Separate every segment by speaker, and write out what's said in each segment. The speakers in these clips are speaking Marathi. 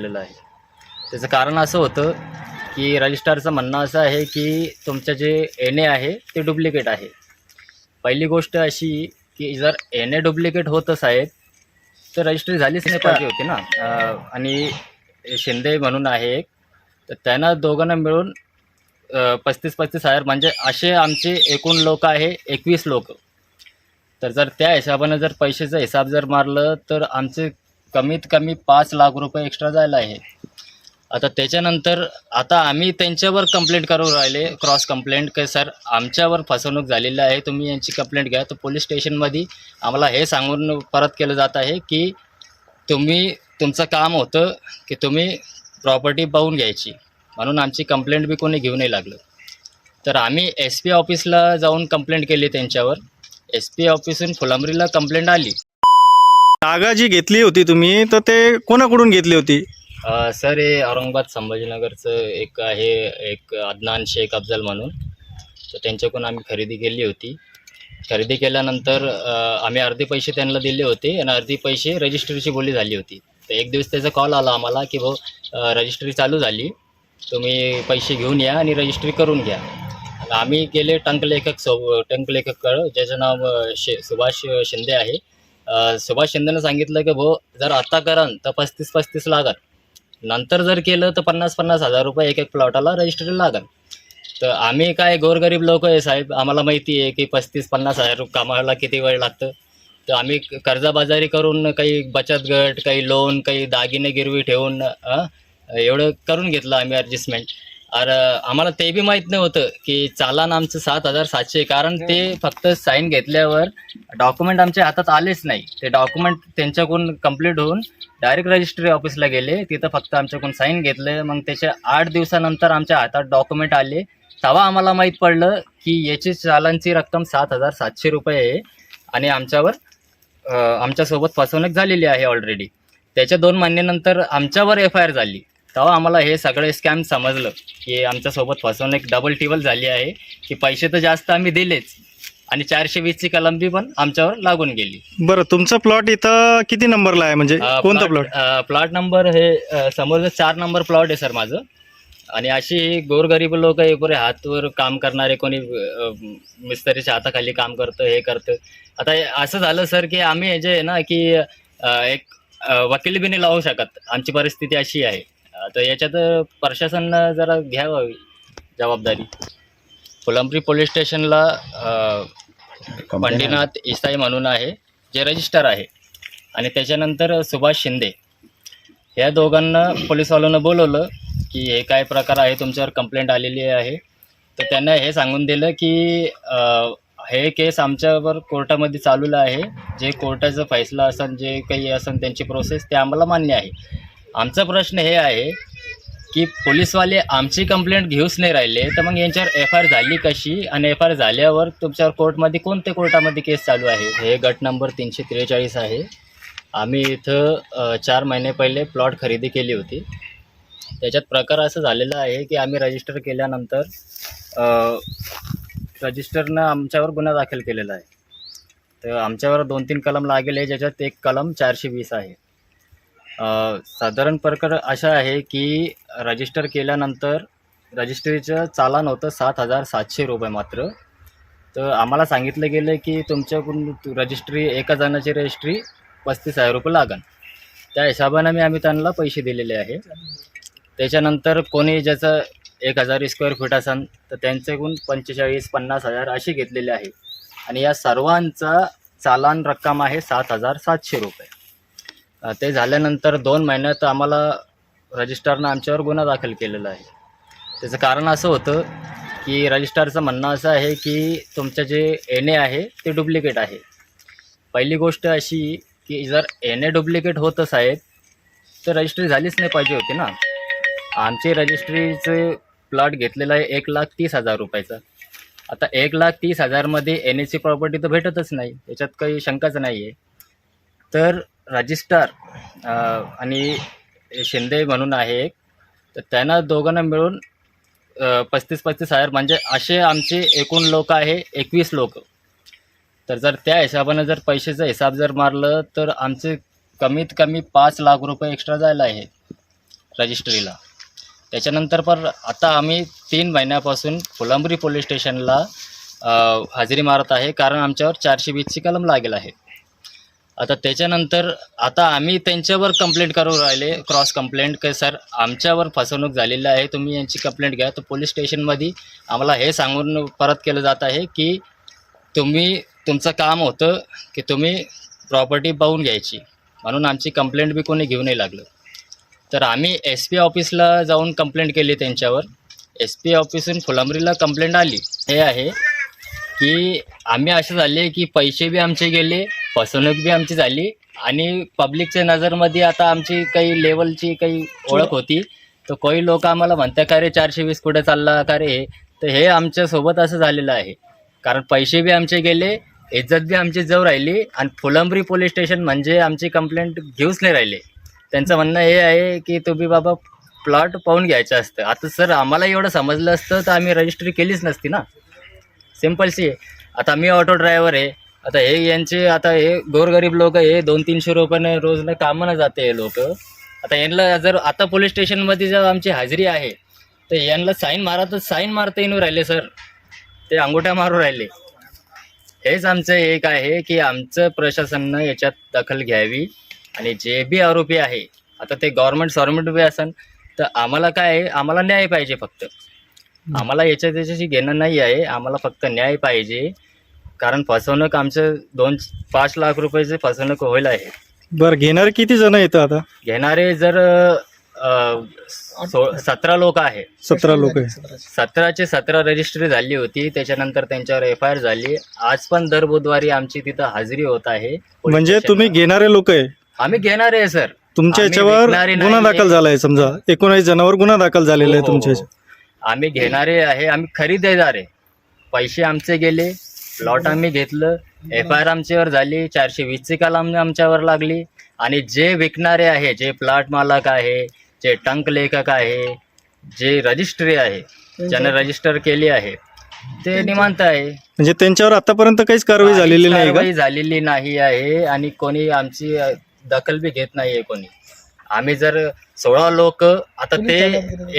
Speaker 1: केलेलं आहे. त्याचं कारण असं होतं की रजिस्टारचं म्हणणं असं आहे की तुमचं जे एन ए आहे ते डुप्लिकेट आहे. पहिली गोष्ट अशी की जर एन ए डुप्लिकेट होतच आहेत तर रजिस्ट्री झालीच नाही पाहिजे होती ना. आणि शिंदे म्हणून आहे एक तर त्यांना दोघांना मिळून पस्तीस पस्तीस हजार म्हणजे असे आमचे एकूण लोक आहे एकवीस लोक. तर जर त्या हिशोबानं जर पैशाचा हिसाब जर मारलं तर आमचे कमीत कमी पाच लाख रुपये एक्स्ट्रा जायला आहे. आता त्याच्यानंतर आता आम्ही त्यांच्यावर कंप्लेंट करू राहिले क्रॉस कंप्लेंट की सर आमच्यावर फसवणूक झालेली आहे तुम्ही यांची कंप्लेंट घ्या. तर पोलीस स्टेशनमध्ये आम्हाला हे सांगून परत केलं जात आहे की तुम्ही तुमचं काम होतं की तुम्ही प्रॉपर्टी पाहून घ्यायची. म्हणून आमची कंप्लेंट बी कोणी घेऊ नाही लागलं. तर आम्ही एस पी ऑफिसला जाऊन कंप्लेंट केली त्यांच्यावर. एस पी ऑफिसून फुलंब्रीला कंप्लेंट आली.
Speaker 2: जागा जी घेतली होती तुम्ही तर ते कोणाकडून घेतली होती?
Speaker 1: अ, सर हे औरंगाबाद संभाजीनगरचं एक आहे एक अदनान शेख अफजल म्हणून. तर त्यांच्याकडून आम्ही खरेदी केली होती. खरेदी केल्यानंतर अ, आम्ही अर्धे पैसे त्यांना दिले होते आणि अर्धे पैसे रजिस्ट्रीची बोली झाली होती. तर एक दिवस त्याचा कॉल आला आम्हाला की भाऊ अ, रजिस्ट्री चालू झाली. तुम्ही पैसे घेऊन या आणि रजिस्ट्री करून घ्या. आणि आम्ही गेले टंकलेखक सो टंकलेखककडं ज्याचं नाव अ, शे सुभाष शिंदे आहे. सुभाष शिंदेनं सांगितलं की भाऊ जर आता कराल तर पस्तीस पस्तीस लागत नंतर जर केलं तर पन्नास पन्नास हजार रुपये एक एक प्लॉटाला रजिस्ट्री लागेल. तर आम्ही काय गोरगरीब लोक आहे साहेब. आम्हाला माहिती आहे की पस्तीस पन्नास हजार रुपये कामाला किती वेळ लागतं. तर आम्ही कर्जबाजारी करून काही बचत गट काही लोन काही दागिने गिरवी ठेवून एवढं करून घेतलं आम्ही ॲडजस्टमेंट अरे आम्हाला ते बी माहीत नव्हतं की चालान आमचं सात हजार सातशे कारण ते फक्त साईन घेतल्यावर डॉक्युमेंट आमच्या हातात आलेच नाही. ते डॉक्युमेंट त्यांच्याकडून कंप्लीट होऊन डायरेक्ट रजिस्ट्री ऑफिसला गेले. तिथं फक्त आमच्याकडून साईन घेतले. मग त्याच्या आठ दिवसानंतर आमच्या हातात डॉक्युमेंट आले. तेव्हा आम्हाला माहीत पडलं की याची चालांची रक्कम सात हजार सातशे रुपये आहे आणि आमच्यावर आमच्यासोबत फसवणूक झालेली आहे ऑलरेडी त्याच्या दोन महिन्यानंतर आमच्यावर एफ आय आर झाली. तेव्हा आम्हाला हे सगळे स्कॅम समजलं की आमच्यासोबत फसवणूक डबल टिबल झाली आहे की पैसे तर जास्त आम्ही दिलेच आणि चारशे वीसची कलम बी पण आमच्यावर लागून गेली.
Speaker 2: बरं तुमचा प्लॉट इथं किती नंबरला आहे? म्हणजे कोणता प्लॉट
Speaker 1: प्लॉट नंबर हे अ, समोरचं चार नंबर प्लॉट आहे सर माझं. आणि अशी गोरगरीब लोक आहे पुरे हातवर काम करणारे कोणी अ, मिस्त्रीच्या हाताखाली काम करतं हे करतं. आता हे असं झालं सर की आम्ही हे जे आहे ना की अ, एक अ, वकील बी नाही लावू शकत. आमची परिस्थिती अशी आहे. तर याच्यात प्रशासनानं जरा घ्यावं जबाबदारी. फुलंब्री पोलीस स्टेशनला अ, पंढरीनाथ इसाई म्हणून आहे जे रजिस्टर आहे. आणि त्याच्यानंतर सुभाष शिंदे. या दोघांना पोलीसवाल्यांना बोलवलं की हे काय प्रकार आहे? तुमच्यावर कंप्लेंट आलेली आहे. तर त्यांना हे सांगून दिलं की हे केस आमच्यावर कोर्टामध्ये चालू आहे. जे कोर्टाचा फैसला असेल जे काही असेल त्यांची प्रोसेस ते आम्हाला मान्य आहे. आमचा प्रश्न हे आहे की पोलीसवाले आमची कंप्लेंट घेऊच नाही राहिले तर मग यांच्यावर एफ आय आर झाली कशी? आणि एफ आय आर झाल्यावर तुमच्यावर कोर्टमध्ये कोणत्या कोर्टामध्ये केस चालू आहे? हे गट नंबर तीनशे त्रेचाळीस आहे. आम्ही इथं चार महिने पहिले प्लॉट खरेदी केली होती. त्याच्यात प्रकार असं झालेला आहे की आम्ही रजिस्टर केल्यानंतर रजिस्टरनं आमच्यावर गुन्हा दाखल केलेला आहे. तर आमच्यावर दोन तीन कलम लागेल आहे ज्याच्यात एक कलम चारशे वीस आहे. साधारण प्रकार असा आहे की रजिस्टर केल्यानंतर रजिस्ट्रीचं चालान होतं सात हजार सातशे रुपये मात्र. तर आम्हाला सांगितलं गेलं की तुमच्याकडून रजिस्ट्री एका जणाची रजिस्ट्री पस्तीस हजार रुपये लागन. त्या हिशोबानं मी आम्ही त्यांना पैसे दिलेले आहे. त्याच्यानंतर कोणी ज्याचं एक हजार स्क्वेअर फूट असेल तर त्यांच्याकडून पंचेचाळीस पन्नास हजार असे घेतलेले आहे. आणि या सर्वांचा चालान रक्कम आहे सात हजार सातशे रुपये. ते झाल्यानंतर दोन महिन्यात आम्हाला रजिस्टारनं आमच्यावर गुन्हा दाखल केलेला आहे. त्याचं कारण असं होतं की रजिस्ट्रारचं म्हणणं असं आहे की तुमचं जे एन ए आहे ते डुप्लिकेट आहे. पहिली गोष्ट अशी की जर एन ए डुप्लिकेट होतच आहेत तर रजिस्ट्री झालीच नाही पाहिजे होती ना. आमची रजिस्ट्रीचे प्लॉट घेतलेला आहे एक लाख तीस हजार रुपयाचा. आता एक लाख तीस हजारमध्ये एन एची प्रॉपर्टी तर भेटतच नाही. याच्यात काही शंकाच नाही आहे तर रजिस्टर आणि शिंदे म्हणून आहे एक. तर त्यांना दोघांना मिळून पस्तीस पस्तीस हजार म्हणजे असे आमचे एकूण लोक आहे एकवीस लोक. तर जर त्या हिशोबानं जर पैशाचा हिसाब जर मारलं तर आमचे कमीत कमी पाच लाख रुपये एक्स्ट्रा जायला आहे रजिस्ट्रीला त्याच्यानंतर पण आता आम्ही तीन महिन्यापासून फुलंबरी पोलीस स्टेशनला हाजरी हजेरी मारत आहे कारण आमच्यावर चारशे वीसची कलम लागेल आहे. आता त्याच्यानंतर आता आम्ही त्यांच्यावर कंप्लेंट करू राहिले क्रॉस कंप्लेंट की सर आमच्यावर फसवणूक झालेली आहे. तुम्ही यांची कंप्लेंट घ्या. तर पोलीस स्टेशनमध्ये आम्हाला हे सांगून परत केलं जात आहे की तुम्ही तुमचं काम होतं की तुम्ही प्रॉपर्टी पाहून घ्यायची. म्हणून आमची कंप्लेंट बी कोणी घेऊ नाही लागलं. तर आम्ही एस पी ऑफिसला जाऊन कंप्लेंट केली त्यांच्यावर. एस पी ऑफिसून फुलंबरीला कंप्लेंट आली. हे आहे की आम्ही असे झाले की पैसे बी आमचे गेले फसवणूक बी आमची झाली आणि पब्लिकच्या नजरमध्ये आता आमची काही लेवलची काही ओळख होती. तर काही लोक आम्हाला म्हणतात का रे चारशे वीस कुठे चालला? का रे? हे तर हे आमच्यासोबत असं झालेलं आहे. कारण पैसे बी आमचे गेले इज्जत बी आमची जवळ राहिली आणि फुलंब्री पोलीस स्टेशन म्हणजे आमची कंप्लेंट घेऊच नाही राहिले. त्यांचं म्हणणं हे आहे की तुम्ही बाबा प्लॉट पाहून घ्यायचं असतं. आता सर आम्हाला एवढं समजलं असतं तर आम्ही रजिस्ट्री केलीच नसती ना. सिम्पलशी आहे. आता मी ऑटो ड्रायव्हर आहे. आता हे यांचे आता हे गोरगरीब लोक हे दोन तीनशे रुपयाने रोजनं कामाला जाते हे लोक. आता यांना जर आता पोलीस स्टेशनमध्ये जर आमची हाजरी आहे तर यांना साईन मारा तर साईन मारता येऊन राहिले सर. ते अंगुठ्या मारू राहिले. हेच आमचं एक आहे की आमचं प्रशासनानं याच्यात दखल घ्यावी आणि जे बी आरोपी आहे आता ते गव्हर्नमेंट सॉर्मेंट बी असन तर आम्हाला काय आहे आम्हाला न्याय पाहिजे फक्त. आम्हाला याच्या त्याच्याशी घेणं नाही आहे आम्हाला फक्त न्याय पाहिजे. कारण फसवणूक आमचं दोन पाच लाख रुपयाचे फसवणूक होईल आहे.
Speaker 2: बरं घेणारे किती जण येतं आता?
Speaker 1: घेणारे जर अ, सो सतरा लोक आहे.
Speaker 2: सतरा लोक आहे.
Speaker 1: सतराचे सतरा रजिस्ट्री झाली होती त्याच्यानंतर त्यांच्यावर एफ आय आर झाली. आज पण दर बुधवारी आमची तिथं हाजरी होत आहे. पोलीस
Speaker 2: म्हणजे
Speaker 1: स्टेशनला.
Speaker 2: तुम्ही घेणारे लोक आहे?
Speaker 1: आम्ही घेणार आहे सर.
Speaker 2: तुमच्या
Speaker 1: आम्ही
Speaker 2: याच्यावर
Speaker 1: विकणारे
Speaker 2: गुन्हा. दाखल झालाय समजा. एकोणावीस जणांवर गुन्हा दाखल झालेला आहे
Speaker 1: हो, हो,
Speaker 2: तुमच्या
Speaker 1: हो. आम्ही घेणारे आहे आम्ही खरेदीदार आहे. पैसे आमचे गेले. प्लॉट आम्ही घेतलं. एफ आय आर आमच्यावर झाली. चारशे वीसची कलम आमच्यावर लागली. आणि जे विकणारे आहे जे प्लॉट मालक आहे जे टंक लेखक आहे जे रजिस्ट्री आहे ज्यानं रजिस्टर केली आहे ते निमांत आहे.
Speaker 2: म्हणजे त्यांच्यावर आतापर्यंत काहीच कारवाई झालेली नाही
Speaker 1: कारवाई झालेली नाही आहे. आणि कोणी आमची दखल बी घेत नाही आहे कोणी. आम्ही जर सोळा लोक आता ते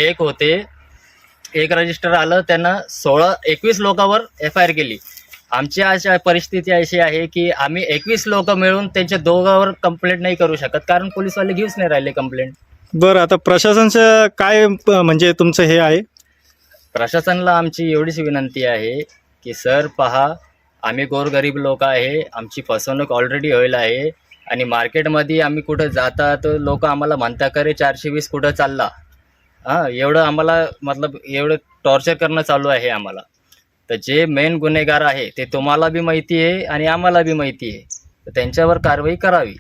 Speaker 1: एक होते. एक रजिस्टर आलं त्यांना सोळा एकवीस लोकांवर एफ आय आर केली. आमची अशा परिस्थिती अशी आहे की आम्ही एकवीस लोक मिळून त्यांच्या दोघांवर कंप्लेंट नाही करू शकत. कारण पोलीसवाले घेऊच नाही राहिले कंप्लेंट
Speaker 2: बरं आता प्रशासनचं काय म्हणजे तुमचं हे आहे?
Speaker 1: प्रशासनाला आमची एवढीच विनंती आहे की सर पहा आम्ही गोरगरीब लोक आहे आमची फसवणूक ऑलरेडी होईल आहे आणि मार्केटमध्ये आम्ही कुठं जाता तर लोक आम्हाला म्हणता का रे चारशे वीस कुठं चालला? हां एवढं आम्हाला मतलब एवढं टॉर्चर करणं चालू आहे आम्हाला. तर जे मेन गुन्हेगार आहे ते तुम्हाला बी माहिती आहे आणि आम्हाला बी माहिती आहे. तर त्यांच्यावर कारवाई करावी.